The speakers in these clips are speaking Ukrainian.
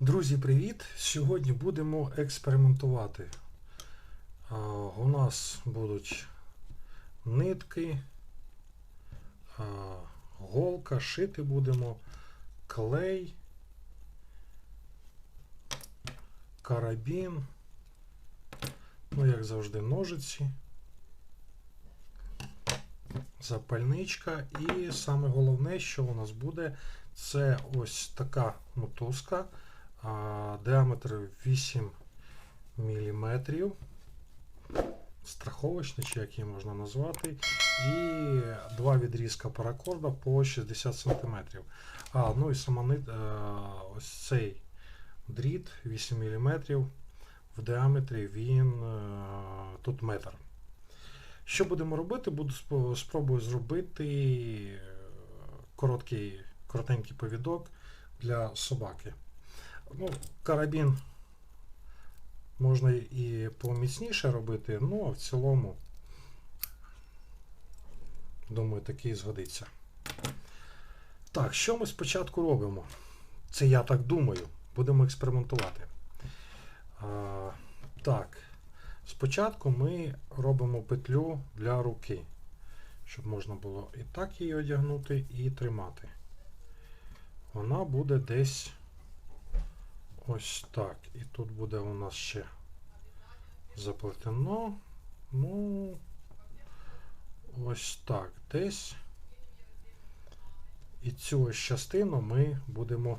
Друзі, привіт! Сьогодні будемо експериментувати. У нас будуть нитки, голка, шити будемо, клей, карабін, ну, як завжди, ножиці, запальничка. І саме головне, що у нас буде, це ось така мотузка. Діаметр 8 мм. Страховочний, чи як її можна назвати. І два відрізка паракорда по 60 см. А, ну і сама нит- е, ось цей дріт 8 мм. В діаметрі він е, тут метр. Що будемо робити? Буду спробую зробити е, короткий, коротенький повідок для собаки. Ну, карабін можна і поміцніше робити, ну а в цілому, думаю, такий згодиться. Так, що ми спочатку робимо? Це я так думаю. Будемо експериментувати. А, так, спочатку ми робимо петлю для руки, щоб можна було і так її одягнути, і тримати. Вона буде десь. Ось так. І тут буде у нас ще заплетено. Ну, ось так десь. І цю ось частину ми будемо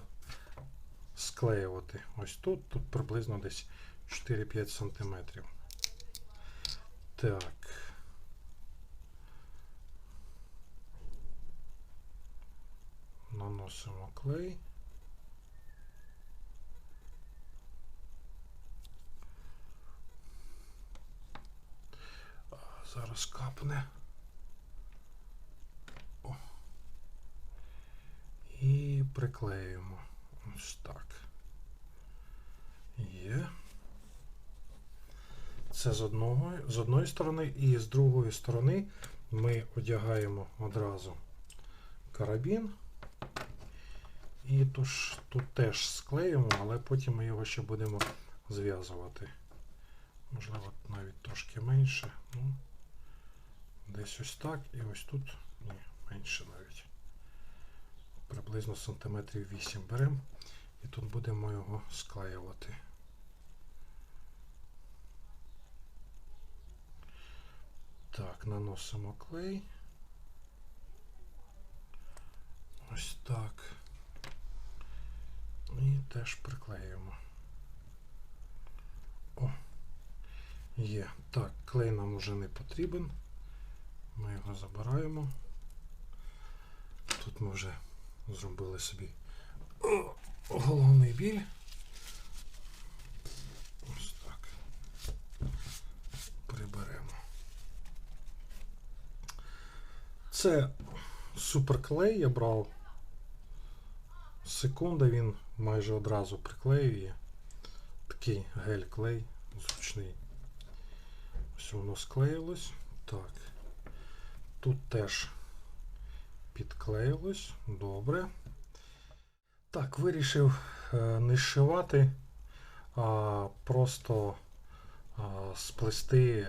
склеювати. Ось тут, тут приблизно десь 4-5 см. Так. Наносимо клей. Зараз капне. О. І приклеюємо. Ось так. Є. Це з одного, з одної сторони, і з другої сторони ми одягаємо одразу карабін. І тож, тут теж склеюємо, але потім ми його ще будемо зв'язувати. Можливо, навіть трошки менше. Ну, Десь ось так і ось тут, ні, менше навіть. Приблизно сантиметрів 8 беремо і тут будемо його склеювати. Так, наносимо клей. Ось так. І теж приклеюємо. О, є. Так, клей нам вже не потрібен. Ми його забираємо. Тут ми вже зробили собі головний біль. Ось так. Приберемо. Це суперклей я брав. Секунда він майже одразу приклеює. Такий гель-клей зручний. Ось воно склеїлось. Так. Тут теж підклеїлось. Добре. Так, вирішив не зшивати, а просто сплести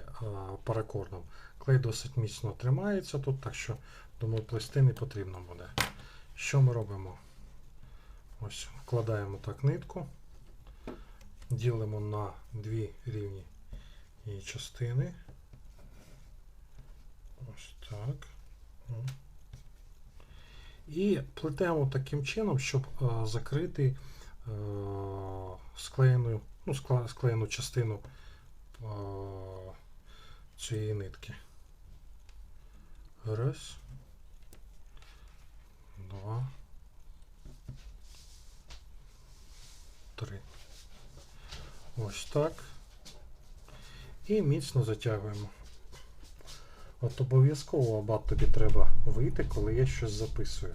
паракордом. Клей досить міцно тримається тут, так що, думаю, плести не потрібно буде. Що ми робимо? Ось, вкладаємо так нитку, ділимо на дві рівні її частини. Ось так. І плетемо таким чином, щоб закрити склеєну, ну, склеєну частину цієї нитки. Раз. Два. Три. Ось так. І міцно затягуємо. От обов'язково абат тобі треба вийти, коли я щось записую.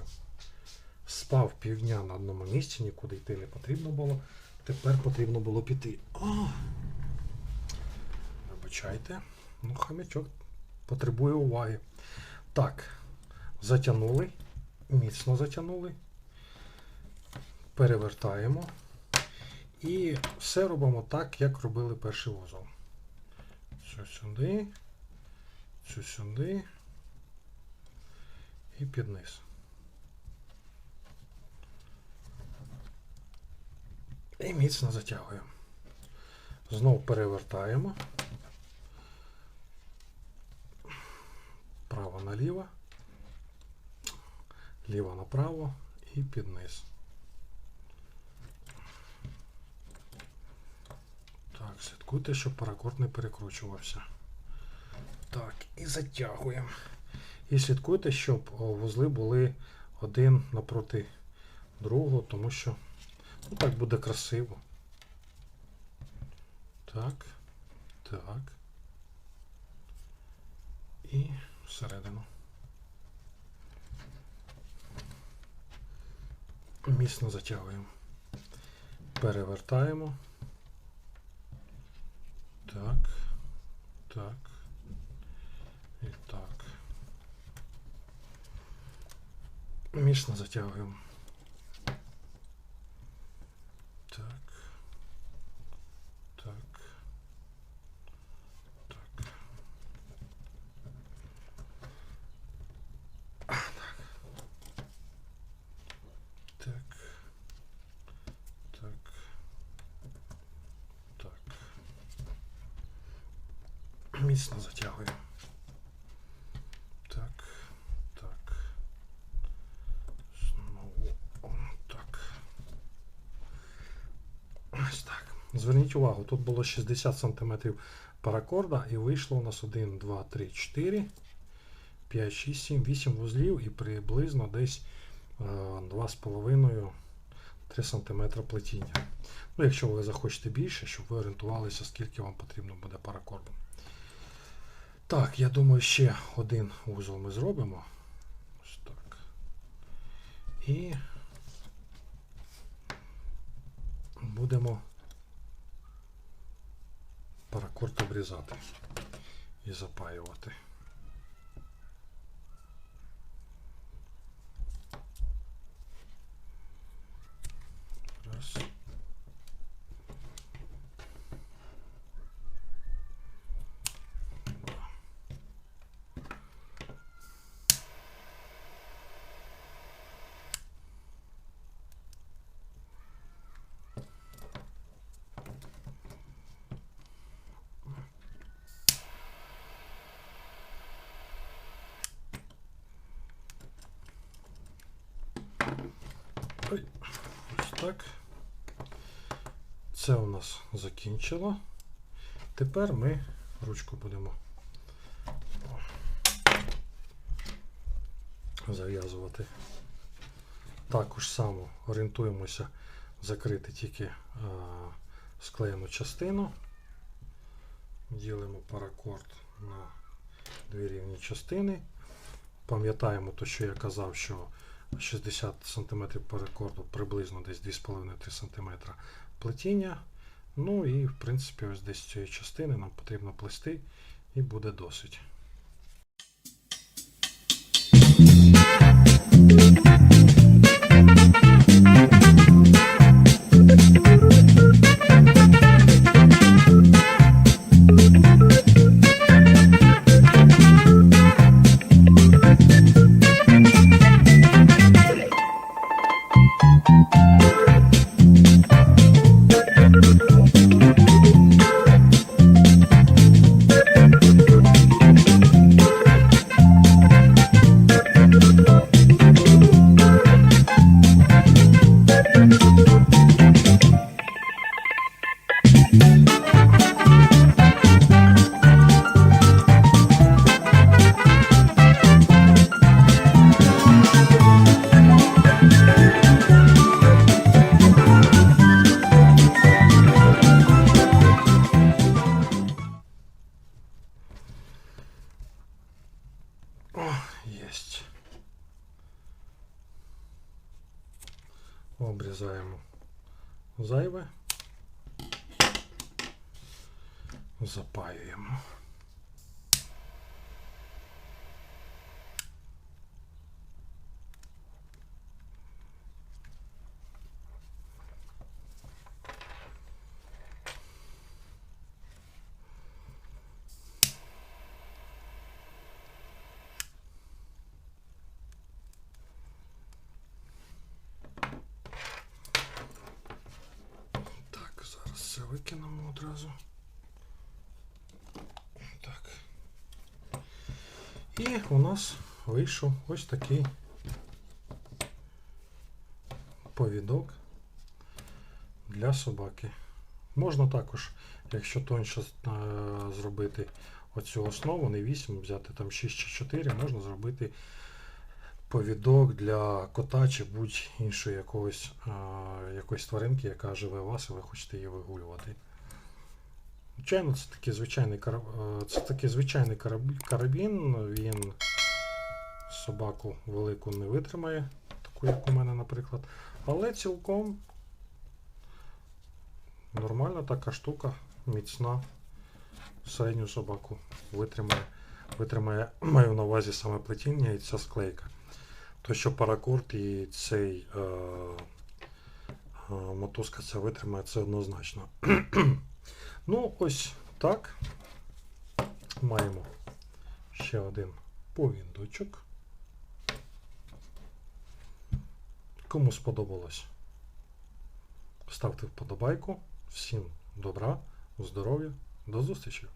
Спав півдня на одному місці, нікуди йти не потрібно було. Тепер потрібно було піти. О! Вибачайте. Ну, хам'ячок потребує уваги. Так, затягнули, міцно затягнули, перевертаємо. І все робимо так, як робили перший вузол. Цю сюди, цю сюди і під низ. І міцно затягуємо. Знову перевертаємо. Право наліво, ліво направо і під низ. Так, слідкуйте, щоб паракорд не перекручувався. Так, і затягуємо. І слідкуйте, щоб вузли були один напроти другого, тому що ну, так буде красиво. Так, так. І всередину. Міцно затягуємо. Перевертаємо. Так. Так. І так. Міцно затягуємо. Так. Так. Так. А, Так. Так. Так. Так. Міцно затягуємо. Так. Так. Знову. Так. Ось так. Зверніть увагу, тут було 60 см паракорда і вийшло у нас 1, 2, 3, 4, 5, 6, 7, 8 вузлів і приблизно десь е, 2,5-3 см плетіння. Ну, якщо ви захочете більше, щоб ви орієнтувалися, скільки вам потрібно буде паракорду. Так, я думаю, ще один вузол ми зробимо. Ось так. І будемо паракорд обрізати і запаювати. Раз. Два. Ой, ось так. Це у нас закінчило. Тепер ми ручку будемо зав'язувати. Також само орієнтуємося закрити тільки е, склеєну частину. Ділимо паракорд на дві рівні частини. Пам'ятаємо те, що я казав, що 60 см паракорду приблизно десь 2,5-3 см плетіння. Ну і в принципі ось десь цієї частини нам потрібно плести і буде досить. Єсть. Обрізаємо зайве. Запаюємо. Викинемо одразу. Так. І у нас вийшов ось такий повідок для собаки. Можна також, якщо тоньше е, зробити оцю основу, не 8, взяти там 6 чи 4, можна зробити повідок для кота чи будь-іншої якогось, якоїсь тваринки, яка живе у вас, і ви хочете її вигулювати. Звичайно, це такий звичайний, це такий звичайний караб- карабін, він собаку велику не витримає, таку як у мене, наприклад. Але цілком нормальна така штука, міцна. Середню собаку витримає. Витримає, маю на увазі саме плетіння і ця склейка. То, що паракорд і цей е, е, мотузка це витримає, це однозначно. ну, ось так. Маємо ще один повіндочок. Кому сподобалось, ставте вподобайку. Всім добра, здоров'я, до зустрічі!